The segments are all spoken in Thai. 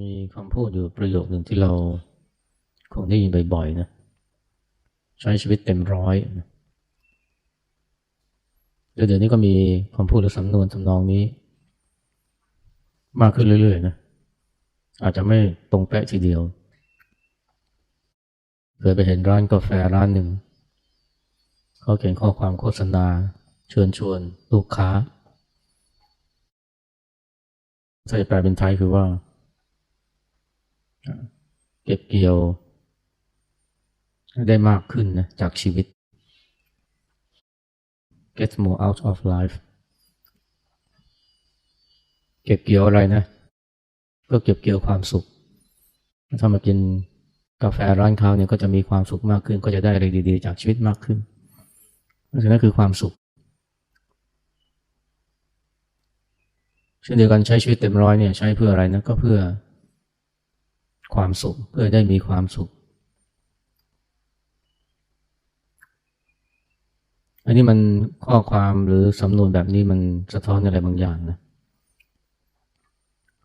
มีคำพูดอยู่ประโยคหนึ่งที่เราคงได้ยินบ่อยๆนะ ใช้ชีวิตเต็มร้อยนะเดี๋ยวนี้ก็มีคำพูดหรือสำนวนทำนองนี้ มากขึ้นเรื่อยๆนะอาจจะไม่ตรงเป๊ะทีเดียวเคยไปเห็นร้านกาแฟร้านหนึ่ง เขาเขียนข้อความโฆษณาเชิญชวนลูกค้าถ้าจะแปลเป็นไทยคือว่า เก็บเกี่ยว ได้มากขึ้นนะจากชีวิต get more out of life เก็บเกี่ยวอะไรนะ ก็เก็บเกี่ยวความสุข ถ้ามากินกาแฟร้านเขาเนี่ยก็จะมีความสุขมากขึ้น ก็จะได้อะไรดีๆ จากชีวิตมากขึ้นนั่นคือความสุขเช่นเดียวกันใช้ชีวิตเต็มร้อยเนี่ยใช้เพื่ออะไรนะก็เพื่อ ความสุขเพื่อได้มีความสุข อันนี้มันข้อความหรือสำนวนแบบนี้มันสะท้อนอะไรบางอย่างนะ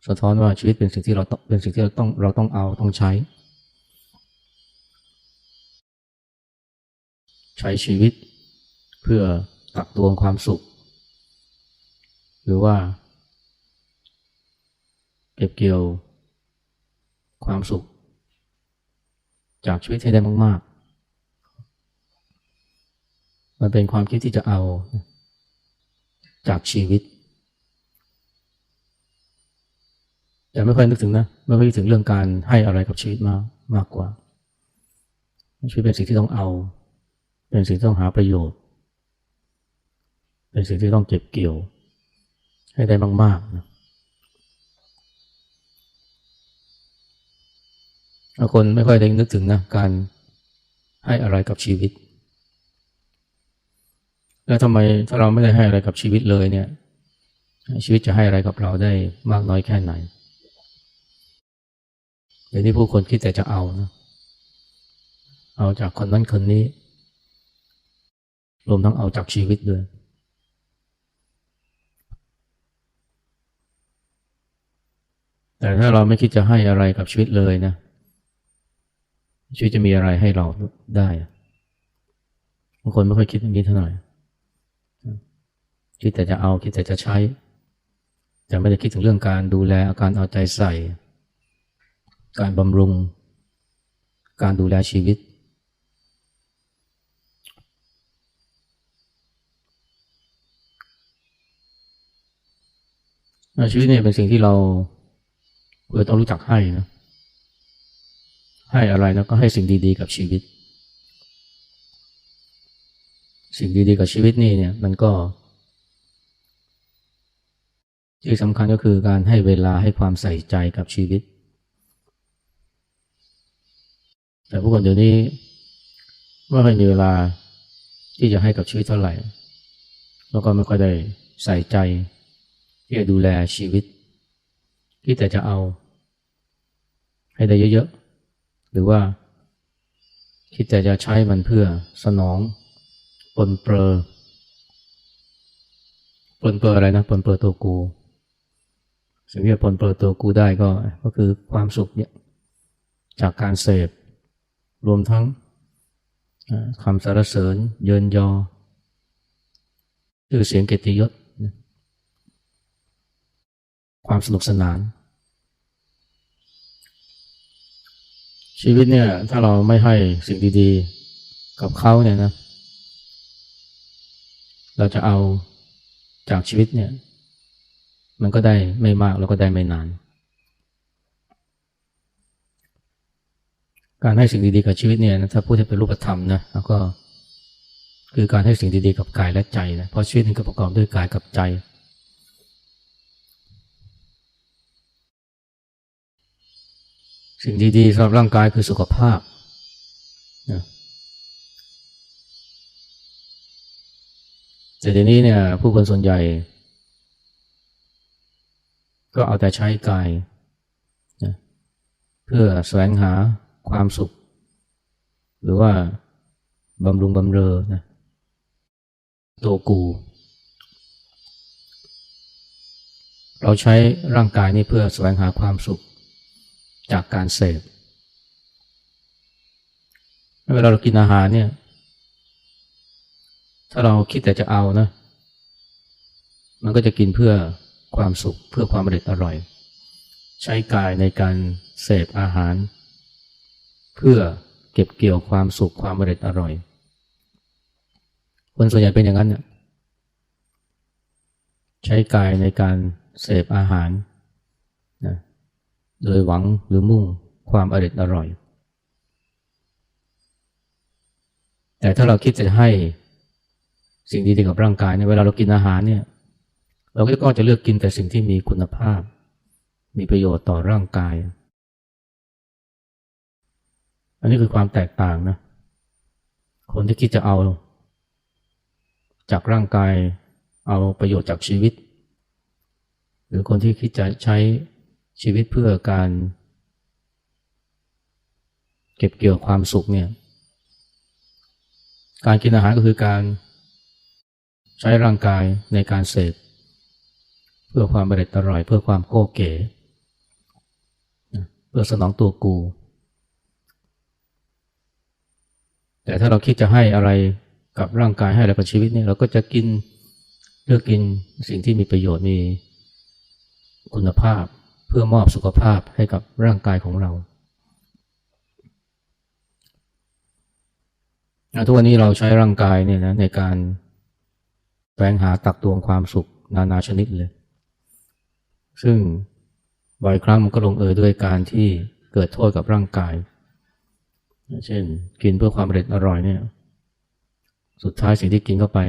สะท้อนว่าชีวิตเป็นสิ่งที่เราเป็นสิ่งที่เราต้องเราต้องเอาต้องใช้ ใช้ชีวิตเพื่อตักตวงความสุข หรือว่า เก็บเกี่ยว ความสุข จากชีวิตให้ได้มาก ๆ มันเป็นความคิดที่จะเอาจากชีวิตแต่ไม่ค่อยนึกถึงนะไม่ค่อยถึงเรื่องการให้อะไรกับชีวิตมากมากกว่า ชีวิตเป็นสิ่งที่ต้องเอา เป็นสิ่งที่ต้องหาประโยชน์ เป็นสิ่งที่ต้องเก็บเกี่ยว ให้ได้มากๆนะ คนไม่ค่อยได้นึกถึงนะการให้อะไรกับชีวิต แล้วทำไมถ้าเราไม่ได้ให้อะไรกับชีวิตเลยเนี่ย ชีวิตจะให้อะไรกับเราได้มากน้อยแค่ไหนเดี๋ยวนี้ผู้คนคิดแต่จะเอานะเอาจากคนนั้นคนนี้ รวมทั้งเอาจากชีวิตด้วยแต่ถ้าเราไม่คิดจะให้อะไรกับชีวิตเลยนะ ชีวิตจะมีอะไรให้เราได้บางคนไม่ค่อยคิดอย่างนี้เท่าไหร่คิดแต่จะเอาคิดแต่จะใช้ แต่ไม่ได้คิดถึงเรื่องการดูแลอาการเอาใจใส่ การบำรุง การดูแลชีวิต ชีวิตเนี่ยเป็นสิ่งที่เราควรต้องรู้จักให้นะ ให้อะไรแล้วก็ให้สิ่งดีๆ กับชีวิต สิ่งดีๆ กับชีวิตนี่เนี่ยมันก็ ที่สำคัญก็คือการให้เวลาให้ความใส่ใจกับชีวิต แต่ผู้คนเดี๋ยวนี้ไม่ค่อยมีเวลาที่จะให้กับชีวิตเท่าไหร่ แล้วก็ไม่ค่อยได้ใส่ใจที่จะดูแลชีวิต ที่แต่จะเอาให้ได้เยอะ หรือว่าคิดแต่จะใช้มันเพื่อสนองปนเปื้อปนเปื้ออะไรนะปนเปื้อตัวกูสิ่งที่ปนเปื้อตัวกูได้ก็ก็คือความสุขเนี่ยจากการเสพรวมทั้งคำสรรเสริญ เยินยอชื่อเสียงเกียรติยศ ความสนุกสนาน ชีวิตเนี่ย ถ้าเราไม่ให้สิ่งดีๆ กับเขาเนี่ยนะ เราจะเอาจากชีวิตเนี่ย มันก็ได้ไม่มากแล้วก็ได้ไม่นาน การให้สิ่งดีๆกับชีวิตเนี่ยถ้าพูดให้เป็นรูปธรรมนะแล้วก็คือการให้สิ่งดีๆกับกายและใจนะเพราะชีวิตนี้ก็ประกอบด้วยกายกับใจ สิ่งดีๆสำหรับร่างกายคือสุขภาพนะแต่เดี๋ยวนี้เนี่ยผู้คนส่วนใหญ่ ก็เอาแต่ใช้กายนะเพื่อแสวงหาความสุข หรือว่าบำรุงบำเรอนะตัวกู เราใช้ร่างกายนี้เพื่อแสวงหาความสุข จากการเสพเวลาเรากินอาหารเนี่ย ถ้าเราคิดแต่จะเอานะ มันก็จะกินเพื่อความสุขเพื่อความอร่อยอร่อย ใช้กายในการเสพอาหาร เพื่อเก็บเกี่ยวความสุขความอร่อยอร่อย คนส่วนใหญ่เป็นอย่างนั้นเนี่ยใช้กายในการเสพอาหาร โดยหวังหรือมุ่งความอร่อยอร่อย แต่ถ้าเราคิดจะให้สิ่งดีๆกับร่างกายเนี่ยเวลาเรากินอาหารเนี่ย เราก็จะเลือกกินแต่สิ่งที่มีคุณภาพ มีประโยชน์ต่อร่างกาย อันนี้คือความแตกต่างนะ คนที่คิดจะเอา จากร่างกายเอาประโยชน์จากชีวิต หรือคนที่คิดจะใช้ ชีวิตเพื่อการ เก็บเกี่ยวความสุขเนี่ยการกินอาหารก็คือการใช้ร่างกายในการเสพเพื่อความบริตรอย เพื่อความโก้เก๋เพื่อสนองตัวกู แต่ถ้าเราคิดจะให้อะไรกับร่างกายให้อะไรกับชีวิตเนี่ยเราก็จะกินเลือกกินสิ่งที่มีประโยชน์มีคุณภาพ เพื่อมอบสุขภาพให้กับร่างกายของเราทุกวันนี้เราใช้ร่างกายเนี่ยนะในการแสวงหาตักตวงความสุขนานาชนิดเลย ซึ่งบ่อยครั้งมันก็ลงเอยด้วยการที่เกิดโทษกับร่างกาย เช่น กินเพื่อความเร็จอร่อยเนี่ย สุดท้ายสิ่งที่กินเข้าไป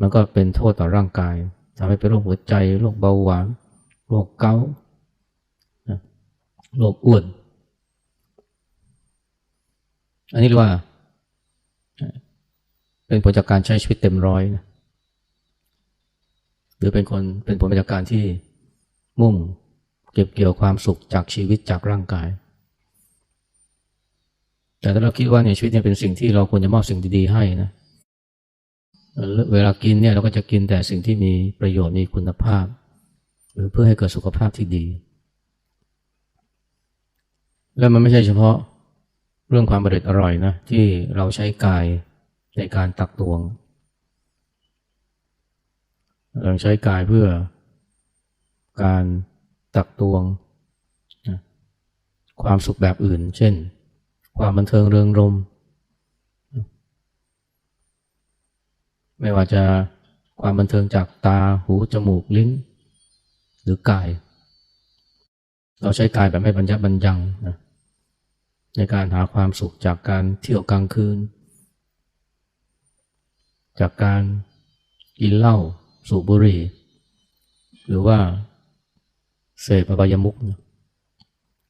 มันก็เป็นโทษต่อร่างกายทำให้เป็นโรคหัวใจโรคเบาหวาน โรคเกาต์โรคอ้วน อันนี้เรียกว่า เป็นผลจากการใช้ชีวิตเต็มร้อยนะหรือเป็นคนเป็นผลจากการที่มุ่งเก็บเกี่ยวความสุขจากชีวิตจากร่างกาย แต่ถ้าเราคิดว่าในชีวิตเนี่ยเป็นสิ่งที่เราควรจะมอบสิ่งดีๆให้นะ เวลากินเนี่ยเราก็จะกินแต่สิ่งที่มีประโยชน์มีคุณภาพ หรือเพื่อให้เกิดสุขภาพที่ดี แล้วมันไม่ใช่เฉพาะเรื่องความบริดอร่อยนะที่เราใช้กายในการตักตวง เราใช้กายเพื่อการตักตวง ความสุขแบบอื่น เช่น ความบันเทิงเริงรม ไม่ว่าจะความบันเทิงจากตาหูจมูกลิ้น รือกาย เราใช้กายแบบไม่บรรยับบรรยังนะในการหาความสุขจากการเที่ยวกลางคืน จากการกินเหล้าสูบบุหรี่หรือว่าเสพอบายมุกนะ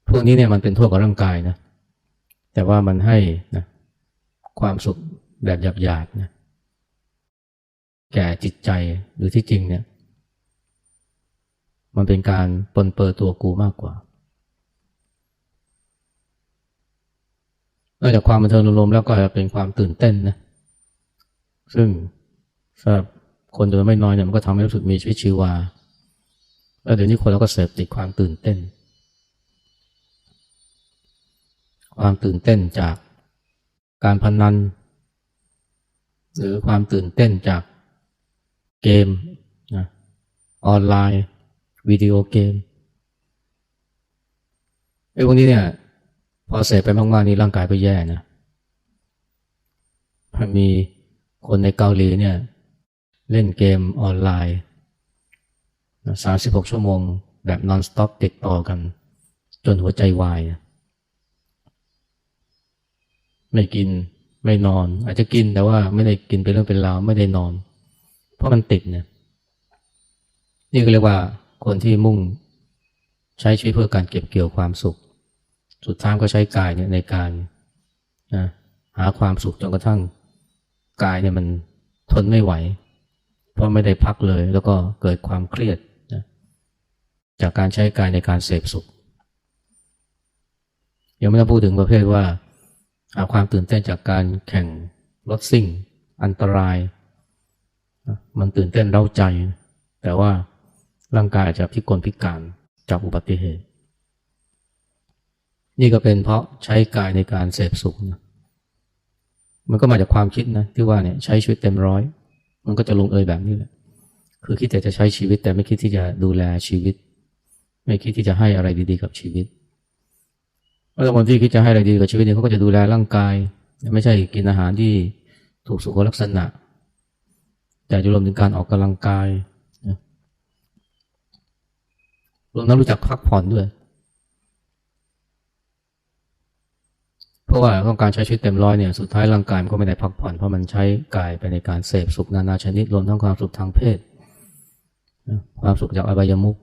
พวกนี้เนี่ยมันเป็นโทษกับร่างกายนะแต่ว่ามันให้นะความสุขแบบหยาบๆนะแก่จิตใจหรือที่จริงเนี่ย มันเป็นการปนเปื้อตัวกูมากกว่านอกจากความบันเทิงรวมๆแล้วก็เป็นความตื่นเต้นนะ ซึ่งสำหรับคนจำนวนไม่น้อยเนี่ยมันก็ทำให้รู้สึกมีชีวิตชีวา แล้วเดี๋ยวนี้คนเราก็เสพติดความตื่นเต้น ความตื่นเต้นจากการพนัน หรือความตื่นเต้นจากเกมนะออนไลน์ วิดีโอเกมไอ้พวกนี้เนี่ย พอเสพไปมากๆนี่ร่างกายก็แย่นะมีคนในเกาหลีเนี่ย เล่นเกมออนไลน์สามสิบหกชั่วโมง แบบนอนสต็อปติดต่อกัน จนหัวใจวาย ไม่กินไม่นอน อาจจะกินแต่ว่าไม่ได้กินเป็นเรื่องเป็นราวไม่ได้นอน เพราะมันติดเนี่ยนี่ก็เรียกว่า คนที่มุ่งใช้ชีวิตเพื่อการเก็บเกี่ยวความสุข สุดท้ายก็ใช้กายเนี่ยในการนะหาความสุขจนกระทั่งกายเนี่ยมันทนไม่ไหว เพราะไม่ได้พักเลย แล้วก็เกิดความเครียดนะจากการใช้กายในการเสพสุขยังไม่ต้องพูดถึงประเภทว่าหาความตื่นเต้นจากการแข่งรถซิ่ง อันตราย มันตื่นเต้นเร้าใจ แต่ว่า ร่างกายอาจจะพิกลพิการจากอุบัติเหตุ นี่ก็เป็นเพราะใช้กายในการเสพสุขนะมันก็มาจากความคิดนะที่ว่าเนี่ยใช้ชีวิตเต็มร้อย มันก็จะลงเอยแบบนี้แหละคือคิดแต่จะใช้ชีวิตแต่ไม่คิดที่จะดูแลชีวิต ไม่คิดที่จะให้อะไรดีๆกับชีวิตแล้วคนที่คิดจะให้อะไรดีกับชีวิตเนี่ยเขาก็จะดูแลร่างกาย ไม่ใช่กินอาหารที่ถูกสุขลักษณะ แต่จะรวมถึงการออกกำลังกาย รวมทั้งรู้จักพักผ่อนด้วย เพราะว่าต้องการใช้ชีวิตเต็มร้อยเนี่ยสุดท้ายร่างกายมันก็ไม่ได้พักผ่อนเพราะมันใช้กายไปในการเสพสุขนานาชนิดรวมทั้งความสุขทางเพศ ความสุขจากอบายมุข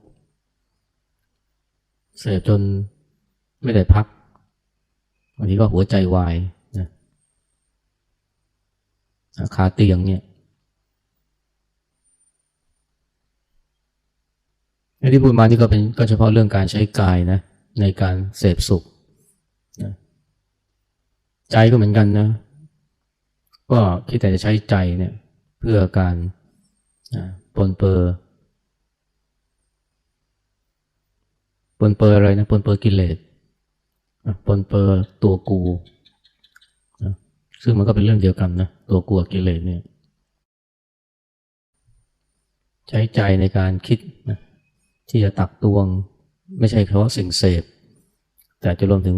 เสพจนไม่ได้พักบางทีก็หัวใจวายนะขาเตียงเนี่ย ที่พูดมานี่ก็เป็นก็เฉพาะเรื่องการใช้กายนะในการเสพสุขนะใจก็เหมือนกันนะ ก็คิดแต่จะใช้ใจเนี่ยเพื่อการปนเปื้อปนเปื้ออะไรนะปนเปื้อกิเลสปนเปื้อตัวกูนะซึ่งมันก็เป็นเรื่องเดียวกันนะตัวกูกิเลสเนี่ย ใช้ใจในการคิดนะ ที่จะตักตวง ไม่ใช่เฉพาะสิ่งเสพ แต่จะรวมถึง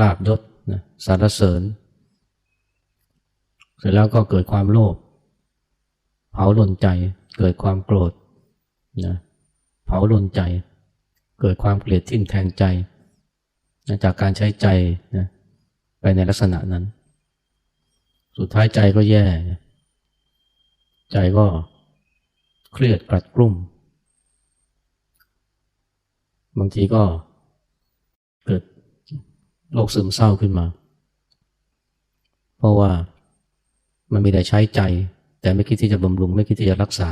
ลาบยศนะสารเสริญ เสร็จแล้วก็เกิดความโลภเผาหลนใจ เกิดความโกรธนะเผาหลนใจ เกิดความเกลียดทิ่มแทงใจนะจากการใช้ใจนะไปในลักษณะนั้น สุดท้ายใจก็แย่ ใจก็ เครียดกรัดกรุ่ม บางทีก็เกิดโรคซึมเศร้าขึ้นมา เพราะว่ามันมีแต่ใช้ใจ แต่ไม่คิดที่จะบำรุง ไม่คิดที่จะรักษา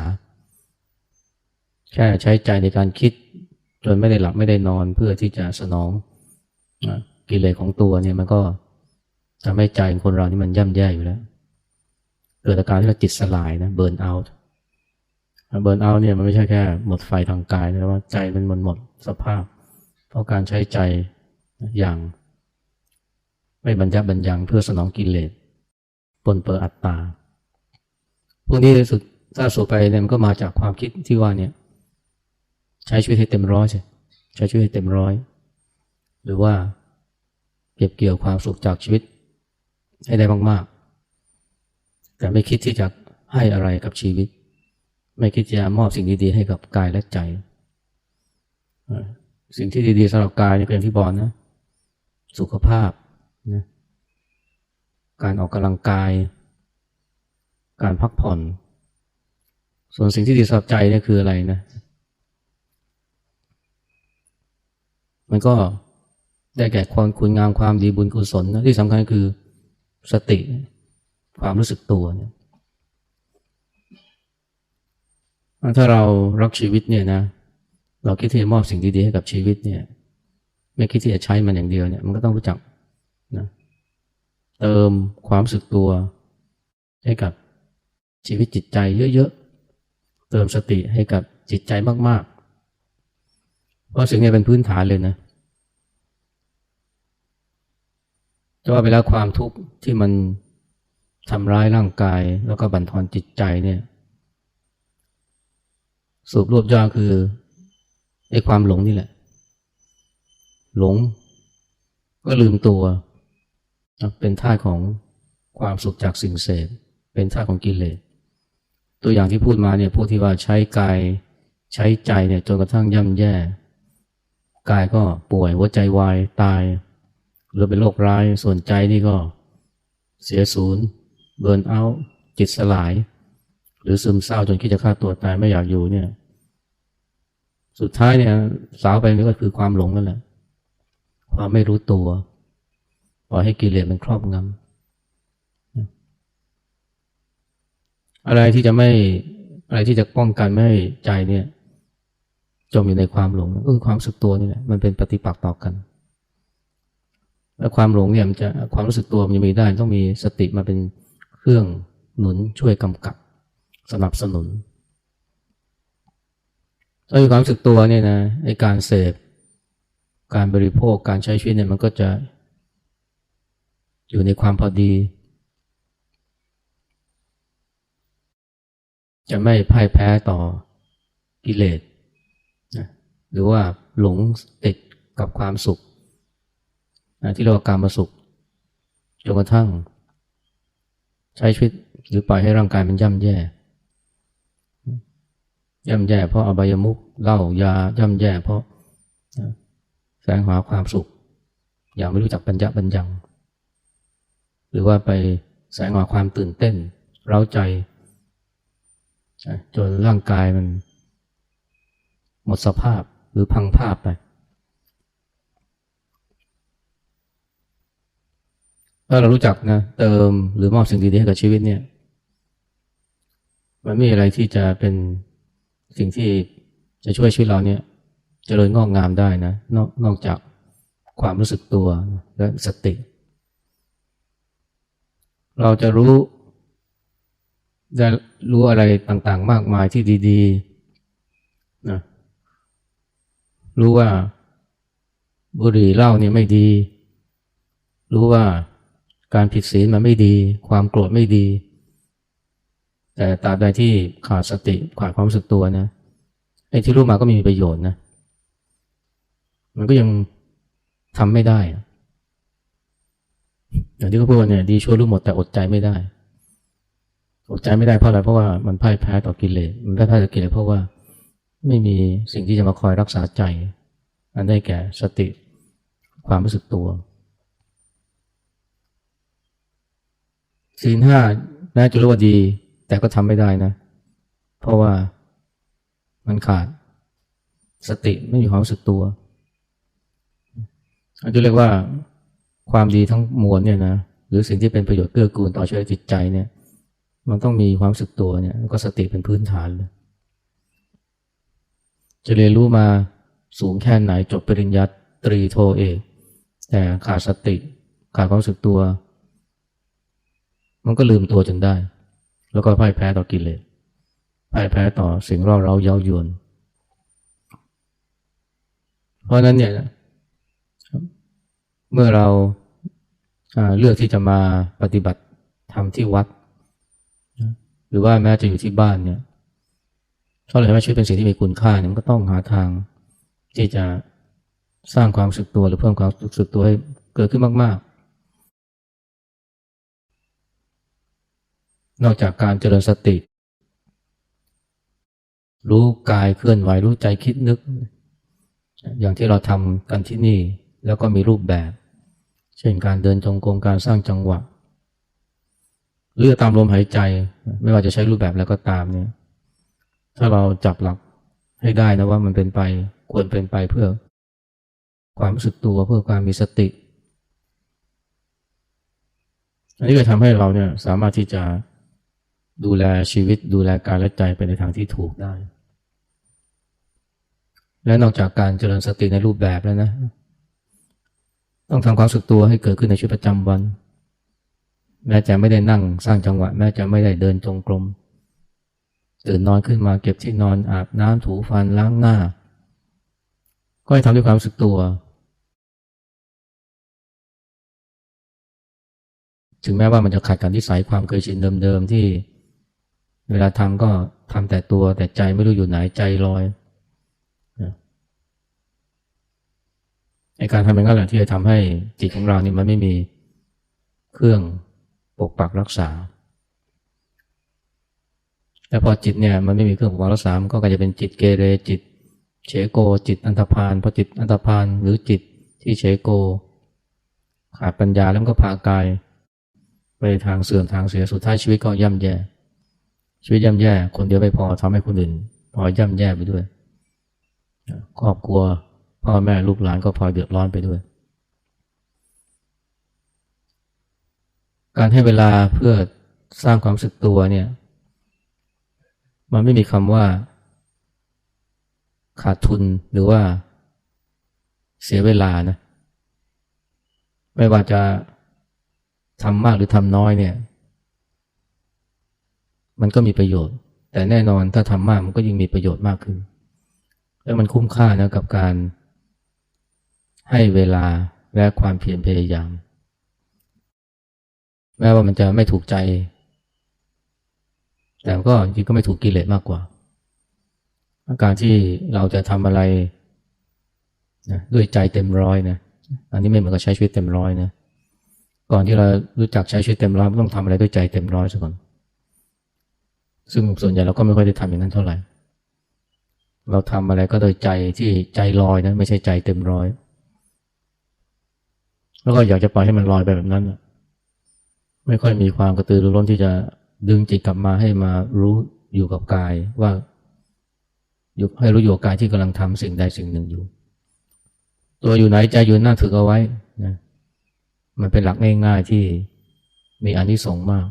แค่ใช้ใจในการคิด จนไม่ได้หลับไม่ได้นอนเพื่อที่จะสนองกิเลสของตัวเนี่ยมันก็ทำให้ใจของคนเรานี่มันย่ำแย่อยู่แล้ว เกิดอาการที่เราจิตสลายนะเบิร์นเอาท์ เบิร์นเอาเนี่ยมันไม่ใช่แค่หมดไฟทางกายนะว่าใจมันหมดหมดสภาพ เพราะการใช้ใจอย่าง ไม่บรรยับบรรยังเพื่อสนองกิเลสปนเปื้ออัตตา พวกนี้สุดถ้าสูไปเนี่ยมันก็มาจากความคิดที่ว่าเนี่ยใช้ชีวิตให้เต็มร้อยใช่ใช้ชีวิตให้เต็มร้อย หรือว่าเก็บเกี่ยวความสุขจากชีวิตให้ได้มากๆ แต่ไม่คิดที่จะให้อะไรกับชีวิต ไม่คิดจะมอบสิ่งดีๆให้กับกายและใจ สิ่งที่ดีๆสำหรับกายเนี่ยเป็นที่บอกนะ สุขภาพนะการออกกำลังกาย การพักผ่อน ส่วนสิ่งที่ดีสำหรับใจเนี่ยคืออะไรนะ มันก็ได้แก่ความคุณงามความดีบุญกุศลนะที่สำคัญคือสติความรู้สึกตัวเนี่ย ถ้าเรารักชีวิตเนี่ยนะ เราคิดที่จะมอบสิ่งดีๆให้กับชีวิตเนี่ย ไม่คิดที่จะใช้มันอย่างเดียวเนี่ย มันก็ต้องรู้จักนะเติมความสึกตัว ให้กับชีวิตจิตใจเยอะๆ เติมสติให้กับจิตใจมากๆ เพราะสิ่งนี้เป็นพื้นฐานเลยนะจะว่าไปแล้วความทุกข์ที่มันทำร้ายร่างกายแล้วก็บั่นทอนจิตใจเนี่ย สรุปรวบยอดคือไอ้ความหลงนี่แหละ หลง ก็ลืมตัวเป็นท่าของความสุขจากสิ่งเสพเป็นท่าของกิเลสตัวอย่างที่พูดมาเนี่ยพูดที่ว่าใช้กายใช้ใจเนี่ยจนกระทั่งย่ำแย่กายก็ป่วยหัวใจวายตายหรือเป็นโรคร้ายส่วนใจนี่ก็เสียศูนย์เบิร์นเอาจิตสลาย หรือซึมเศร้าจนคิดจะฆ่าตัวตายไม่อยากอยู่เนี่ย สุดท้ายเนี่ยสาวไปนี่ก็คือความหลงนั่นแหละ ความไม่รู้ตัวปล่อยให้กิเลสมันครอบงำอะไรที่จะไม่อะไรที่จะป้องกันไม่ให้ใจเนี่ย จมอยู่ในความหลงก็คือความสึกตัวนี่แหละมันเป็นปฏิปักษ์ต่อกัน และความหลงเนี่ยมันจะความรู้สึกตัวมันจะมีได้ ต้องมีสติมาเป็นเครื่องหนุนช่วยกำกับ สนับสนุนถ้ามีความรู้สึกตัวเนี่ยนะในการเสพการบริโภคการใช้ชีวิตเนี่ยมันก็จะ อยู่ในความพอดี จะไม่พ่ายแพ้ต่อกิเลสนะหรือว่าหลงติดกับความสุขนะที่เรียกว่าการมาสุขจนกระทั่ง ใช้ชีวิตหรือปล่อยให้ร่างกายมันย่ำแย่ ย่ำแย่เพราะอบายมุขเหล้ายาย่ำแย่เพราะแสวงหาความสุข อย่างไม่รู้จักปัญญาปัญญัง หรือว่าไปแสวงหาความตื่นเต้น เร้าใจ จนร่างกายมัน หมดสภาพหรือพังภาพไปถ้าเรารู้จักนะเติมหรือมอบสิ่งดีๆให้กับชีวิตเนี่ย มันไม่มีอะไรที่จะเป็น สิ่งที่จะช่วยชีวิตเราเนี่ยจเจริญงอกงามได้นะนอกนอกจากความรู้สึกตัวและสติ เราจะรู้จะรู้อะไรต่างๆ มากมายที่ดีๆนะรู้ว่าบุหรี่เหล้าเนี่ยไม่ดี รู้ว่าการผิดศีลมันไม่ดี ความโกรธไม่ดี แต่ตราบใดที่ขาดสติขาดความรู้สึกตัวนะไอ้ที่รู้มาก็ไม่มีประโยชน์นะ มันก็ยังทำไม่ได้อย่างที่เขาพูดเนี่ยดีชั่วรู้หมดแต่อดใจไม่ได้ อดใจไม่ได้เพราะอะไรเพราะว่ามันพ่ายแพ้ต่อกิเลสมันพ่ายแพ้ต่อกิเลสเพราะว่าไม่มีสิ่งที่จะมาคอยรักษาใจ อันได้แก่สติความรู้สึกตัวศีลห้าแม้จะรู้ว่าดี แต่ก็ทำไม่ได้นะ เพราะว่ามันขาดสติไม่มีความรู้สึกตัวอาจจะเรียกว่าความดีทั้งมวลเนี่ยนะหรือสิ่งที่เป็นประโยชน์เกื้อกูลต่อชีวิตจิตใจเนี่ย มันต้องมีความรู้สึกตัวเนี่ยแล้วก็สติเป็นพื้นฐานเลยจะเรียนรู้มาสูงแค่ไหนจบปริญญาตรีโทเอกแต่ขาดสติ ขาดความรู้สึกตัว มันก็ลืมตัวจนได้ แล้วก็พ่ายแพ้ต่อกิเลสพ่ายแพ้ต่อสิ่งร่าเร้าเย้ายวน เพราะนั้นเนี่ยเมื่อเราเลือกที่จะมาปฏิบัติทำที่วัด หรือว่าแม้จะอยู่ที่บ้านเนี่ยถ้าเราเห็นว่าชีวิตเป็นสิ่งที่มีคุณค่าเนี่ยมันก็ต้องหาทางที่จะสร้างความสึกตัวหรือเพิ่มความสึกตัวให้เกิดขึ้นมากๆ นอกจากการเจริญสติ รู้กายเคลื่อนไหวรู้ใจคิดนึก อย่างที่เราทำกันที่นี่ แล้วก็มีรูปแบบ เช่นการเดินจงกรมการสร้างจังหวะหรือตามลมหายใจ ไม่ว่าจะใช้รูปแบบแล้วก็ตามเนี่ย ถ้าเราจับหลักให้ได้นะว่ามันเป็นไปควรเป็นไปเพื่อ ความรู้สึกตัวเพื่อความมีสติ อันนี้ก็ทำให้เราเนี่ยสามารถที่จะ ดูแลชีวิตดูแลกายและใจไปในทางที่ถูกได้ และนอกจากการเจริญสติในรูปแบบแล้วนะ ต้องทำความสึกตัวให้เกิดขึ้นในชีวิตประจำวัน แม้จะไม่ได้นั่งสร้างจังหวะ แม้จะไม่ได้เดินจงกรมตื่นนอนขึ้นมาเก็บที่นอนอาบน้ำถูฟันล้างหน้า ก็ให้ทำด้วยความรู้สึกตัว ถึงแม้ว่ามันจะขัดกันที่สายความเคยชินเดิมๆที่ เวลาทำก็ทำแต่ตัวแต่ใจไม่รู้อยู่ไหนใจลอยการทำเป็นก็แหละที่จะทำให้จิตของเรานี่มันไม่มีเครื่องปกปักรักษาแต่พอจิตเนี่ยมันไม่มีเครื่องปกปักรักษา มันก็กลายเป็นจิตเกเรจิตเฉโก จิตอันธพาลพอจิตอันธพาลหรือจิตที่เฉโก ขาดปัญญาแล้วก็พากาย ไปทางเสื่อมทางเสียสุดท้ายชีวิตก็ย่ำแย่ ชีวิตย่ำแย่ คนเดียวไม่พอทำให้คนอื่นพอย่ำแย่ไปด้วยครอบครัวพ่อแม่ลูกหลานก็พลอยเดือดร้อนไปด้วย การให้เวลาเพื่อสร้างความสึกตัวเนี่ย มันไม่มีคำว่า ขาดทุนหรือว่าเสียเวลานะ ไม่ว่าจะทำมากหรือทำน้อยเนี่ย มันก็มีประโยชน์ แต่แน่นอนถ้าทำมากมันก็ยิ่งมีประโยชน์มากขึ้น แล้วมันคุ้มค่านะกับการ ให้เวลาและความเพียรพยายาม แม้ว่ามันจะไม่ถูกใจ แต่ก็จริงก็ไม่ถูกกิเลสมากกว่าการที่เราจะทำอะไรนะด้วยใจเต็มร้อยนะอันนี้ไม่เหมือนกับใช้ชีวิตเต็มร้อยนะก่อนที่เรารู้จักใช้ชีวิตเต็มร้อยต้องทำอะไรด้วยใจเต็มร้อยซะก่อน ซึ่งส่วนใหญ่เราก็ไม่ค่อยได้ทำอย่างนั้นเท่าไหร่ เราทำอะไรก็โดยใจที่ใจลอยนะไม่ใช่ใจเต็มร้อย แล้วก็อยากจะปล่อยให้มันลอยไปแบบนั้น ไม่ค่อยมีความกระตือรือร้นที่จะดึงจิตกลับมาให้มารู้อยู่กับกายว่าอยู่ให้รู้อยู่กับกายที่กำลังทำสิ่งใดสิ่งหนึ่งอยู่ ตัวอยู่ไหนใจอยู่นั่นถือเอาไว้นะมันเป็นหลักง่ายๆที่มีอานิสงส์มาก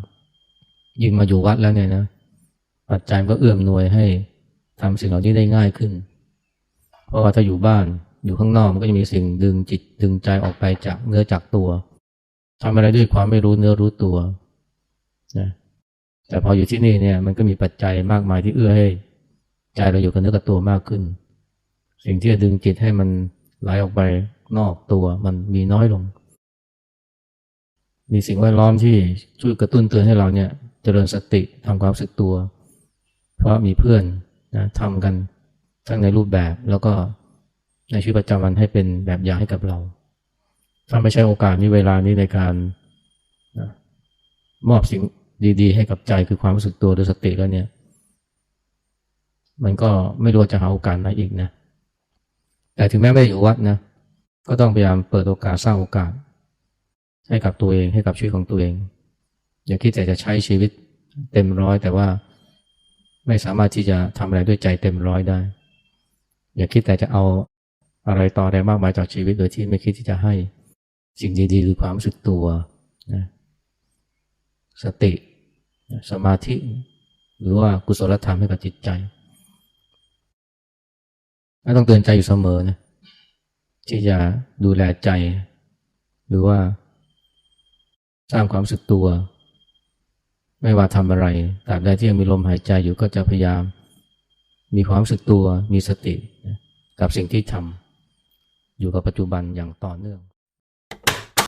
ยิ่งมาอยู่วัดแล้วเนี่ยนะ ปัจจัยก็เอื้อมหน่วยให้ทำสิ่งเหล่านี้ได้ง่ายขึ้น เพราะว่าถ้าอยู่บ้านอยู่ข้างนอกมันก็จะมีสิ่งดึงจิตดึงใจออกไปจากเนื้อจากตัวทำอะไรด้วยความไม่รู้เนื้อรู้ตัวนะแต่พออยู่ที่นี่เนี่ยมันก็มีปัจจัยมากมายที่เอื้อให้ใจเราอยู่กับเนื้อกับตัวมากขึ้น สิ่งที่จะดึงจิตให้มันไหลออกไปนอกตัวมันมีน้อยลง มีสิ่งแวดล้อมที่ช่วยกระตุ้นเตือนให้เราเนี่ยเจริญสติทำความรู้สึกตัว เพราะมีเพื่อนนะทำกันทั้งในรูปแบบแล้วก็ในชีวิตประจำวันให้เป็นแบบอย่างให้กับเรา ถ้าไม่ใช่โอกาสนี้เวลานี้ในการนะมอบสิ่งดี ๆ ให้กับใจคือความรู้สึกตัวหรือสติแล้วเนี่ย มันก็ไม่รู้จะหาโอกาสไหนอีกนะ แต่ถึงแม้ไม่ได้อยู่วัดนะ ก็ต้องพยายามเปิดโอกาสสร้างโอกาส ให้กับตัวเองให้กับชีวิตของตัวเอง อย่าคิดแต่จะใช้ชีวิตเต็มร้อยแต่ว่า ไม่สามารถที่จะทำอะไรด้วยใจเต็มร้อยได้ อย่าคิดแต่จะเอาอะไรต่ออะไรมากมายจากชีวิตโดยที่ไม่คิดที่จะให้สิ่งดีๆคือความรู้สึกตัวนะสติ สมาธิ หรือว่ากุศลธรรมให้กับจิตใจต้องเตือนใจอยู่เสมอนะที่จะดูแลใจ หรือว่า สร้างความรู้สึกตัว ไม่ว่าทำอะไรตราบใดที่ยังมีลมหายใจอยู่ก็จะพยายาม มีความสึกตัวมีสติ กับสิ่งที่ทำอยู่กับปัจจุบันอย่างต่อเนื่อง